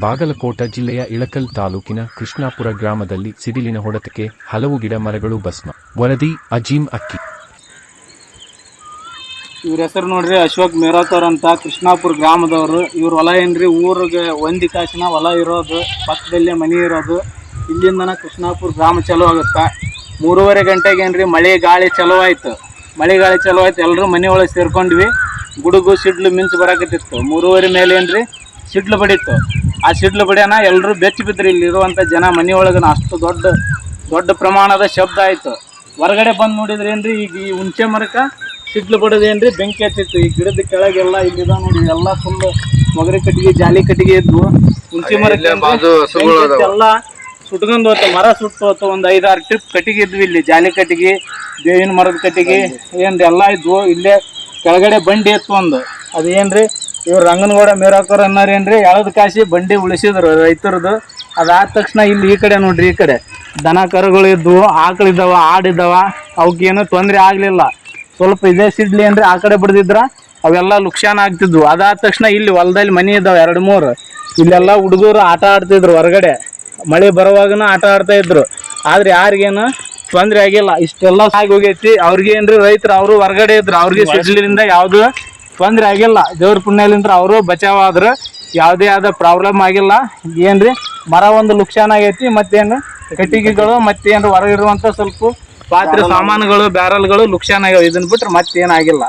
ಬಾಗಲಕೋಟ ಜಿಲ್ಲೆಯ ಇಳಕಲ್ ತಾಲೂಕಿನ ಕೃಷ್ಣಾಪುರ ಗ್ರಾಮದಲ್ಲಿ ಸಿಡಿಲಿನ ಹೊಡೆತಕ್ಕೆ ಹಲವು ಗಿಡ ಮರಗಳು ಭಸ್ಮ. ವರದಿ, ಅಜೀಂ ಅಕ್ಕಿ. ಇವ್ರ ಹೆಸರು ನೋಡ್ರಿ ಅಶೋಕ್ ಮೇರಾತವ್ರ ಅಂತ. ಕೃಷ್ಣಾಪುರ ಗ್ರಾಮದವರು. ಇವ್ರ ಹೊಲ ಏನ್ರಿ? ಊರಿಗೆ ಒಂದಿ ಕಾಸಿನ ಹೊಲ ಇರೋದು, ಪಕ್ಕದಲ್ಲೇ ಮನೆ ಇರೋದು. ಇಲ್ಲಿಂದನ ಕೃಷ್ಣಾಪುರ ಗ್ರಾಮ ಚಲೋ ಆಗುತ್ತಾ? ಮೂರುವರೆ ಗಂಟೆಗೆ ಏನ್ರಿ? ಮಳೆ, ಗಾಳಿ ಚಲೋ ಆಯ್ತು. ಮಳೆ, ಗಾಳಿ ಚಲೋ ಆಯ್ತು. ಎಲ್ಲರೂ ಮನೆ ಒಳಗೆ ಸೇರ್ಕೊಂಡ್ವಿ. ಗುಡುಗು, ಸಿಡ್ಲು ಮಿಂಚು ಬರಾಕತ್ತಿತ್ತು. ಮೂರುವರೆ ಮೇಲೆ ಏನ್ರಿ? ಸಿಡ್ಲು ಬಡಿತ್ತು. ಆ ಸಿಡ್ಲು ಬಿಡ್ಯಾನ ಎಲ್ಲರೂ ಬೆಚ್ಚಿ ಬಿದ್ರಿ ಇಲ್ಲಿರುವಂಥ ಜನ ಮನೆ ಒಳಗನ ಅಷ್ಟು ದೊಡ್ಡ ದೊಡ್ಡ ಪ್ರಮಾಣದ ಶಬ್ದ ಆಯ್ತು. ಹೊರಗಡೆ ಬಂದು ನೋಡಿದ್ರೆ ಏನ್ರಿ ಈಗ ಈ ಹುಂಚೆ ಮರಕ ಸಿಡ್ಲು ಬಡದೇನ್ರಿ ಬೆಂಕಿ ಹತ್ತಿತ್ತು. ಈ ಗಿಡದ ಕೆಳಗೆಲ್ಲ ಇಲ್ಲಿದ ನೋಡಿ ಎಲ್ಲ ಫುಲ್ ಮೊಗರಿ ಕಟ್ಟಿಗೆ ಜಾಲಿ ಕಟ್ಟಿಗೆ ಇದ್ವು. ಹುಂಚೆ ಮರಕ್ಕೆ ಏನ್ರಿ ಎಲ್ಲ ಸುಟ್ಕೊಂಡ್ ಹೋತ ಮರ ಸುಟ್ಟು ಹೋತ ಒಂದು ಐದಾರು ಟ್ರಿಪ್ ಕಟ್ಟಿಗೆ ಇದ್ವಿ ಇಲ್ಲಿ ಜಾಲಿ ಕಟ್ಟಿಗೆ ಬೇವಿನ ಮರದ ಕಟ್ಟಿಗೆ ಏನ್ರಿ ಎಲ್ಲ ಇದ್ವು. ಇಲ್ಲೇ ಕೆಳಗಡೆ ಬಂಡಿ ಇತ್ತು ಒಂದು ಅದೇನ್ರಿ ಇವ್ರು ರಂಗನಗೌಡ ಮೇರಾಕರ್ ಅನ್ನೋರೇನ್ರಿ ಯಾವ್ದು ಕಾಸಿ ಬಂಡಿ ಉಳಿಸಿದ್ರು ರೈತರದು. ಅದಾದ ತಕ್ಷಣ ಇಲ್ಲಿ ಈ ಕಡೆ ನೋಡ್ರಿ ಈ ಕಡೆ. ದನ ಕರುಗಳು ಇದ್ವು ಆಕಳಿದ್ದಾವ ಆಡಿದ್ದಾವ ಅವಕ್ಕೇನು ತೊಂದರೆ ಆಗ್ಲಿಲ್ಲ. ಸ್ವಲ್ಪ ಇದೇ ಸಿಡ್ಲಿ ಅಂದ್ರೆ ಆ ಕಡೆ ಬಿಡ್ದಿದ್ರ ಅವೆಲ್ಲ ಲುಕ್ಷಾನ ಆಗ್ತಿದ್ವು. ಅದಾದ ತಕ್ಷಣ ಇಲ್ಲಿ ಹೊಲದಲ್ಲಿ ಮನೆ ಇದ್ದಾವೆ ಎರಡು ಮೂರು. ಇಲ್ಲೆಲ್ಲ ಹುಡುಗರು ಆಟ ಆಡ್ತಿದ್ರು ಹೊರಗಡೆ. ಮಳೆ ಬರುವಾಗನ ಆಟ ಆಡ್ತಾ ಇದ್ರು. ಆದ್ರೆ ಯಾರಿಗೇನು ತೊಂದರೆ ಆಗಿಲ್ಲ. ಇಷ್ಟೆಲ್ಲ ಆಗಿ ಹೋಗೈತಿ. ಅವ್ರಿಗೆ ಏನ್ರಿ ರೈತರು ಅವರು ಹೊರಗಡೆ ಇದ್ರು. ಅವ್ರಿಗೆ ಸಿಡ್ಲಿಂದ ಯಾವ್ದು ತೊಂದರೆ ಆಗಿಲ್ಲ. ದೇವ್ರ ಪುಣ್ಯಲಿಂತ್ರ ಅವರು ಬಚಾವ್ ಆದ್ರು ಯಾವುದೇ ಆದ ಪ್ರಾಬ್ಲಮ್ ಆಗಿಲ್ಲ. ಏನ್ರಿ? ಮರ ಒಂದು ಲುಕ್ಸಾನ್ ಆಗೈತಿ, ಮತ್ತೇನು ಕಟ್ಟಿಗೆಗಳು, ಮತ್ತೇನು ಹೊರಗಿರುವಂತ ಸ್ವಲ್ಪ ಪಾತ್ರೆ ಸಾಮಾನುಗಳು, ಬ್ಯಾರಲ್ಗಳು ಲುಕ್ಸಾನ್ ಆಗ್ಯಾವ. ಇದನ್ನ ಬಿಟ್ರೆ ಮತ್ತೇನಾಗಿಲ್ಲ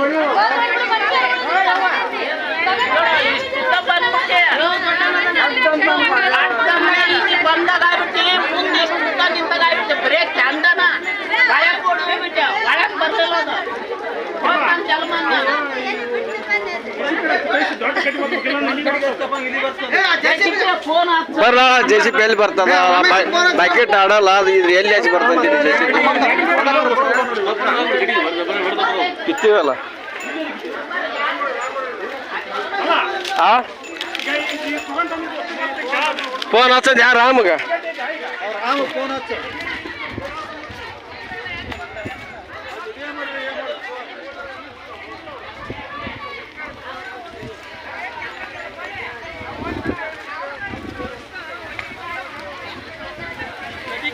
ಬಂದಾಗ್ಬಿಟ್ಟು ಫೋನ್ ಹಚ್ಚ ಬರ್ಲ ಜೆ ಸಿ ಪಿ ಎಲ್ಲಿ ಬರ್ತದ? ಬಕೆಟ್ ಆಡಲ್ಲ ಅದು ಇದು ಎಲ್ಲಿ ಹಚ್ಚಿ ಬರ್ತದೆ ಜೆ ಸಿ ಪಿ ಕಿತ್ತೀವಲ್ಲ ಆ? ಫೋನ್ ಹಚ್ಚೋದು ಯಾರ? ರಾಮಗ? ಏನು ಬರ್ತ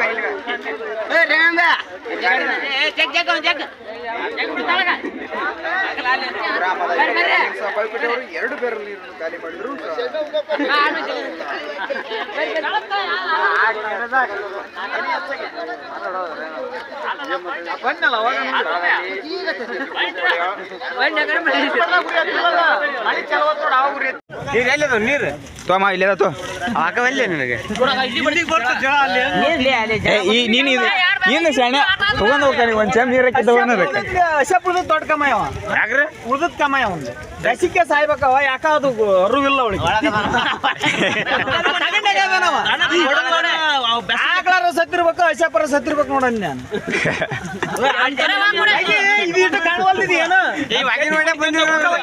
ಬರ್ರಿ. ಎರಡು ಬೇರೆ ನೀರನ್ನು ಖಾಲಿ ಮಾಡಿದ್ರು ನಾನು ಜಗ್- ಬರ್ರಿ, ನೀರು ಎಲ್ಲದ ನೀರು? ತೋಮ ಇಲ್ಲದ ತೋ. ಹಾಕವಲ್ಲೇ ನಿನಗೆ? ಈ ನೀನು ಇದು ನೀನು ಸಣ್ಣ ತಗೊಂಡ್ ಹೋಗ್ತಾನೆ ಒಂದ್ ಚಮ್ ನೀರು ಹಾಕಿದ್ದ ಉಳ್ದದ್ ದೊಡ್ಡ ಕಮಾಯ ಯಾಕ್ರೆ? ಉಳ್ದದ್ ಕಮಾಯ ಒಂದು ದಸಿಕೆ ಸಾಯ್ಬೇಕವ ಯಾಕ ಅದು ಅರುವಿಲ್ಲ ಅವಳಿಗೆ. ಆಕಳಾರ ಸತ್ತಿರ್ಬೇಕು ಅಶಪರ ಸತ್ತಿರ್ಬೇಕು ನೋಡ ನಾನು. ಇದು ಇಟ್ಟು